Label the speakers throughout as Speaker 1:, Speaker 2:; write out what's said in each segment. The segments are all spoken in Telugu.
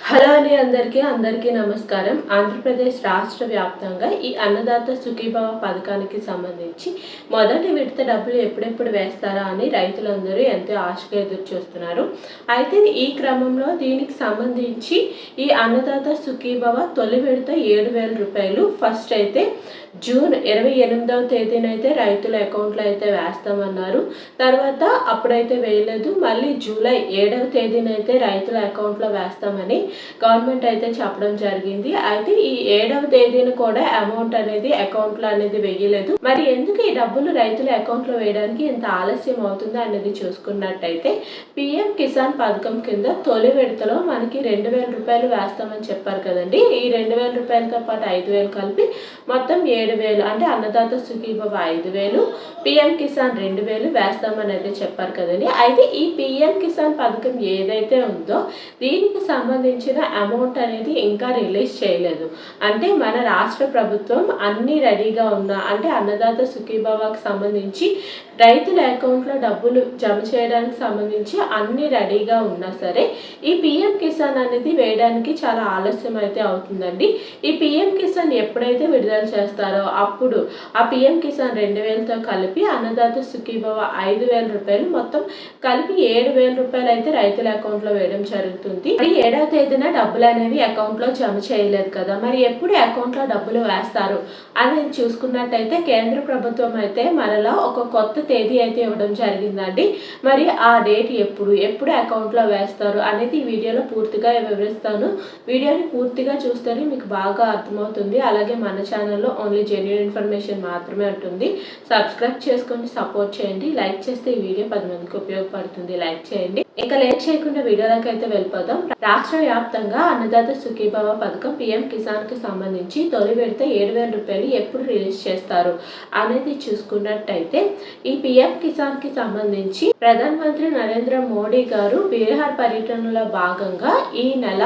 Speaker 1: హలో అండి అందరికీ అందరికీ నమస్కారం. ఆంధ్రప్రదేశ్ రాష్ట్ర వ్యాప్తంగా ఈ అన్నదాత సుఖీభవ పథకానికి సంబంధించి మొదటి విడత డబ్బులు ఎప్పుడెప్పుడు వేస్తారా అని రైతులందరూ ఎంతో ఆశగా ఎదురు చూస్తున్నారు. అయితే ఈ క్రమంలో దీనికి సంబంధించి ఈ అన్నదాత సుఖీభవ తొలి విడత ఏడు వేల రూపాయలు. ఫస్ట్ అయితే జూన్ ఇరవై ఎనిమిదవ తేదీన అయితే రైతుల అకౌంట్లో అయితే వేస్తామన్నారు. తర్వాత అప్పుడైతే వేయలేదు. మళ్ళీ జూలై ఏడవ తేదీన అయితే రైతుల అకౌంట్లో వేస్తామని గవర్నమెంట్ అయితే చెప్పడం జరిగింది. అయితే ఈ ఏడవ తేదీన కూడా అమౌంట్ అనేది అకౌంట్లో అనేది వేయలేదు. మరి ఎందుకు ఈ డబ్బులు రైతుల అకౌంట్లో వేయడానికి ఇంత ఆలస్యం అవుతుంది అనేది చూసుకున్నట్టయితే పిఎం కిసాన్ పథకం కింద తొలి విడతలో మనకి రెండు వేల రూపాయలు వేస్తామని చెప్పారు కదండి. ఈ రెండు వేల రూపాయలతో పాటు ఐదు వేలు కలిపి మొత్తం ఏడు వేలు అంటే అన్నదాత సుఖీభవ ఐదు వేలు పిఎం కిసాన్ రెండు వేలు వేస్తామని అయితే చెప్పారు కదండి. అయితే ఈ పిఎం కిసాన్ పథకం ఏదైతే ఉందో దీనికి సంబంధించిన అమౌంట్ అనేది ఇంకా రిలీజ్ చేయలేదు. అంటే మన రాష్ట్ర ప్రభుత్వం అన్ని రెడీగా ఉన్న అంటే అన్నదాత సుఖీబాబాకి సంబంధించి రైతుల అకౌంట్లో డబ్బులు జమ చేయడానికి సంబంధించి అన్ని రెడీగా ఉన్నా సరే ఈ పిఎం కిసాన్ అనేది వేయడానికి చాలా ఆలస్యం అయితే అవుతుందండి. ఈ పిఎం కిసాన్ ఎప్పుడైతే విడుదల చేస్తారో అప్పుడు ఆ పిఎం కిసాన్ రెండు వేలతో కలిపి అన్నదాత సుఖీభవ ఐదు వేల రూపాయలు మొత్తం కలిపి ఏడు వేల రూపాయలు అయితే రైతుల అకౌంట్లో వేయడం జరుగుతుంది. మరి ఏడవ తేదీన డబ్బులు అనేవి అకౌంట్లో జమ చేయలేదు కదా. మరి ఎప్పుడు అకౌంట్లో డబ్బులు వేస్తారు? అనేది చూసుకున్నట్టయితే కేంద్ర ప్రభుత్వం అయితే మరలా ఒక కొత్త తేదీ అయితే ఇవ్వడం జరిగిందండి. మరి ఆ డేట్ ఎప్పుడు? ఎప్పుడు అకౌంట్లో వేస్తారు? అనేది ఈ వీడియోలో పూర్తిగా వివరిస్తాను. వీడియోని పూర్తిగా చూస్తేనే మీకు బాగా అర్థమవుతుంది. అలాగే మన ఛానల్లో ఓన్లీ జెన్యున్ ఇన్ఫర్మేషన్ మాత్రమే ఉంటుంది. సబ్స్క్రైబ్ చేసుకొని సపోర్ట్ చేయండి. లైక్ చేస్తే ఈ వీడియో పది మందికి ఉపయోగపడుతుంది. లైక్ చేయండి. ఇంకా లేట్ చేయకుండా వీడియోలోకి అయితే వెళ్ళిపోదాం. రాష్ట్ర వ్యాప్తంగా అన్నదాత సుఖీభవ పథకం పిఎం కిసాన్కి సంబంధించి తొలి విడత ఏడు వేల రూపాయలు ఎప్పుడు రిలీజ్ చేస్తారు అనేది చూసుకున్నట్టయితే ఈ పిఎం కిసాన్కి సంబంధించి ప్రధానమంత్రి నరేంద్ర మోడీ గారు బీహార్ పర్యటనలో భాగంగా ఈ నెల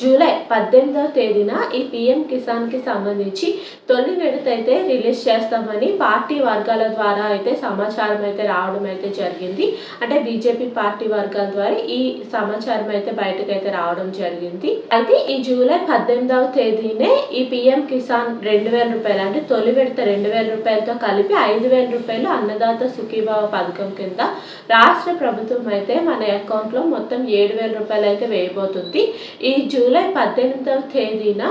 Speaker 1: జూలై పద్దెనిమిదవ తేదీన ఈ పిఎం కిసాన్కి సంబంధించి తొలి విడత అయితే రిలీజ్ చేస్తామని పార్టీ వర్గాల ద్వారా అయితే సమాచారం అయితే రావడం అయితే జరిగింది. అంటే బీజేపీ పార్టీ వర్గాల ద్వారా ఈ సమాచారం అయితే బయటకు అయితే రావడం జరిగింది. అయితే ఈ జూలై పద్దెనిమిదవ తేదీనే ఈ పిఎం కిసాన్ రెండు వేల రూపాయలు అంటే తొలి విడత రెండు వేల రూపాయలతో కలిపి ఐదు వేల రూపాయలు అన్నదాత సుఖీభావ పథకం కింద రాష్ట్ర ప్రభుత్వం అయితే మన అకౌంట్లో మొత్తం ఏడు వేల రూపాయలు అయితే వేయబోతుంది. ఈ జూలై పద్దెనిమిదవ తేదీన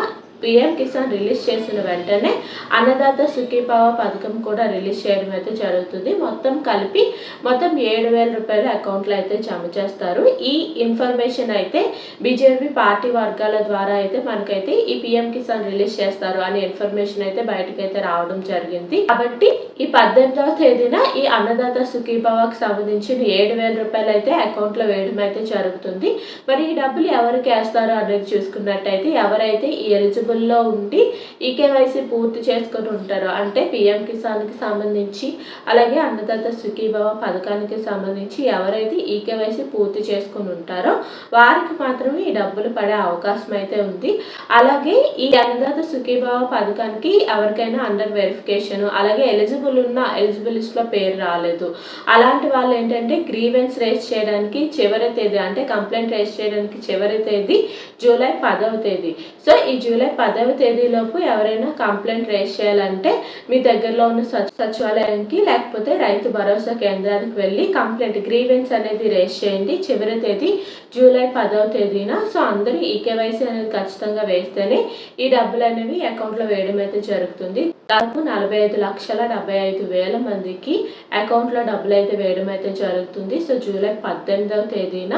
Speaker 1: పిఎం కిసాన్ రిలీజ్ చేసిన వెంటనే అన్నదాత సుఖీభావ పథకం కూడా రిలీజ్ చేయడం అయితే జరుగుతుంది. మొత్తం కలిపి మొత్తం ఏడు వేల రూపాయలు అకౌంట్లో అయితే జమ చేస్తారు. ఈ ఇన్ఫర్మేషన్ అయితే బీజేపీ పార్టీ వర్గాల ద్వారా అయితే మనకైతే ఈ పిఎం కిసాన్ రిలీజ్ చేస్తారు అనే ఇన్ఫర్మేషన్ అయితే బయటకైతే రావడం జరిగింది. కాబట్టి ఈ పద్దెనిమిదవ తేదీన ఈ అన్నదాత సుఖీభావకు సంబంధించిన ఏడు వేల రూపాయలు అయితే అకౌంట్లో వేయడం అయితే జరుగుతుంది. మరి ఈ డబ్బులు ఎవరికి వేస్తారు అనేది చూసుకున్నట్టయితే ఎవరైతే ఈ ఎలిజిబుల్ ఎలిజిబుల్లో ఉండి ఈ కేవైసీ పూర్తి చేసుకొని ఉంటారు. అంటే పిఎం కిసాన్కి సంబంధించి అలాగే అన్నదాత సుఖీభవ పథకానికి సంబంధించి ఎవరైతే ఈ కేవైసీ పూర్తి చేసుకొని ఉంటారో వారికి మాత్రమే ఈ డబ్బులు పడే అవకాశం అయితే ఉంది. అలాగే ఈ అన్నదాత సుఖీభావ పథకానికి ఎవరికైనా అండర్ వెరిఫికేషన్ అలాగే ఎలిజిబుల్ ఉన్న ఎలిజిబుల్ లిస్ట్లో పేరు రాలేదు. అలాంటి వాళ్ళు ఏంటంటే గ్రీవెన్స్ రేజ్ చేయడానికి చివరి తేదీ అంటే కంప్లైంట్ రేజ్ చేయడానికి చివరి తేదీ జూలై పదవ తేదీ. సో ఈ జూలై పదవ తేదీలోపు ఎవరైనా కంప్లైంట్ రేస్ చేయాలంటే మీ దగ్గరలో ఉన్న సచివాలయానికి లేకపోతే రైతు భరోసా కేంద్రానికి వెళ్ళి కంప్లైంట్ గ్రీవెన్స్ అనేది రేస్ చేయండి. చివరి తేదీ జూలై పదవ తేదీన. సో అందరూ ఈ కేవైసీ అనేది ఖచ్చితంగా వేస్తేనే ఈ డబ్బులు అనేవి అకౌంట్లో వేయడం అయితే జరుగుతుంది. దాదాపు నలభై ఐదు లక్షల డెబ్బై ఐదు వేల మందికి అకౌంట్లో డబ్బులు అయితే వేయడం అయితే జరుగుతుంది. సో జూలై పద్దెనిమిదవ తేదీన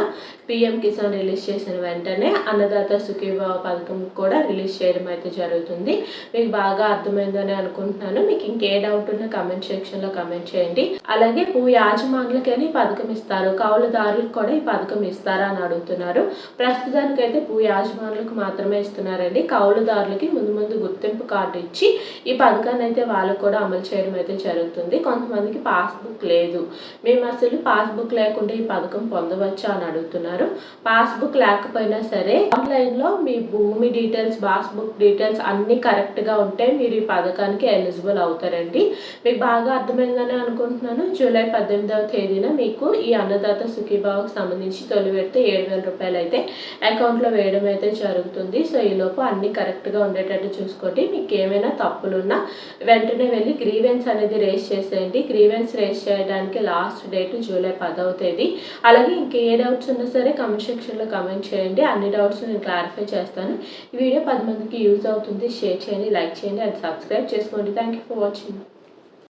Speaker 1: పిఎం కిసాన్ రిలీజ్ చేసిన వెంటనే అన్నదాత సుఖీభావ పథకం కూడా రిలీజ్ చేయడం అయితే జరుగుతుంది. మీకు బాగా అర్థమైందని అనుకుంటున్నాను. మీకు ఇంకే డౌట్ ఉన్న కమెంట్ సెక్షన్లో కమెంట్ చేయండి. అలాగే భూ యాజమానులకైనా ఈ పథకం ఇస్తారు. కౌలుదారులకు కూడా ఈ పథకం ఇస్తారా అని అడుగుతున్నారు. ప్రస్తుతానికైతే భూ యాజమానులకు మాత్రమే ఇస్తున్నారండి. కౌలుదారులకి ముందు ముందు గుర్తింపు కార్డు ఇచ్చి ఈ పథకాన్ని అయితే వాళ్ళకు కూడా అమలు చేయడం అయితే జరుగుతుంది. కొంతమందికి పాస్బుక్ లేదు. మేము అసలు పాస్బుక్ లేకుండా ఈ పథకం పొందవచ్చా అని అడుగుతున్నారు. పాస్బుక్ లేకపోయినా సరే ఆన్లైన్లో మీ భూమి డీటెయిల్స్ పాస్బుక్ డీటెయిల్స్ అన్నీ కరెక్ట్గా ఉంటే మీరు ఈ పథకానికి ఎలిజిబుల్ అవుతారండి. మీకు బాగా అర్థమైందని అనుకుంటున్నాను. జూలై పద్దెనిమిదవ తేదీన మీకు ఈ అన్నదాత సుఖీభావకు సంబంధించి తొలి పెడితే ఏడు వేల రూపాయలు అయితే అకౌంట్లో వేయడం అయితే జరుగుతుంది. సో ఈలోపు అన్నీ కరెక్ట్గా ఉండేటట్టు చూసుకోండి. మీకు ఏమైనా తప్పులున్నా వెంటనే వెళ్ళి గ్రీవెన్స్ అనేది రేస్ చేసేయండి. గ్రీవెన్స్ రేస్ చేయడానికి లాస్ట్ డేట్ జూలై పదవ తేదీ. అలాగే ఇంకే డౌట్స్ ఉన్నా సరే కమెంట్ సెక్షన్లో కమెంట్ చేయండి. అన్ని డౌట్స్ నేను క్లారిఫై చేస్తాను. ఈ వీడియో పది మందికి యూజ్ అవుతుంది షేర్ చేయండి లైక్ చేయండి అండ్ సబ్స్క్రైబ్ చేసుకోండి. Thank you for watching